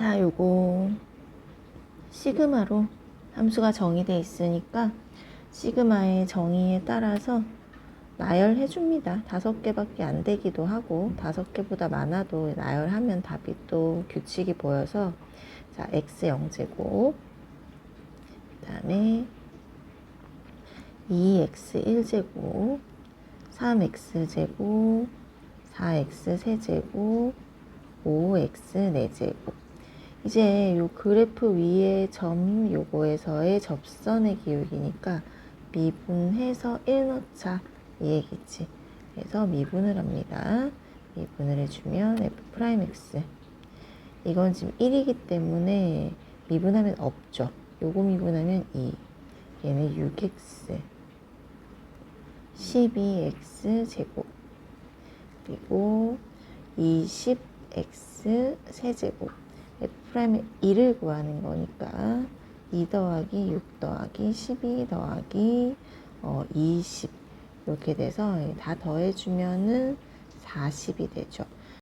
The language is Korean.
자, 요거 시그마로 함수가 정의되어 있으니까 시그마의 정의에 따라서 나열해 줍니다. 다섯 개밖에 안 되기도 하고 다섯 개보다 많아도 나열하면 답이 또 규칙이 보여서 자, x 0제곱 그다음에 2x 1제곱 3x 제곱 4x 세제곱 5x 4제곱 이제 요 그래프 위에 점 요거에서의 접선의 기울기니까 미분해서 1 넣자. 이 얘기지. 그래서 미분을 합니다. 미분을 해주면 f 프라임 x. 이건 지금 1이기 때문에 미분하면 없죠. 요거 미분하면 2 얘는 6x 12x 제곱. 그리고 20x 세제곱 f 프라임의 1을 구하는 거니까 2 더하기 6 더하기 12 더하기 어, 20 이렇게 돼서 다 더해주면은 40이 되죠.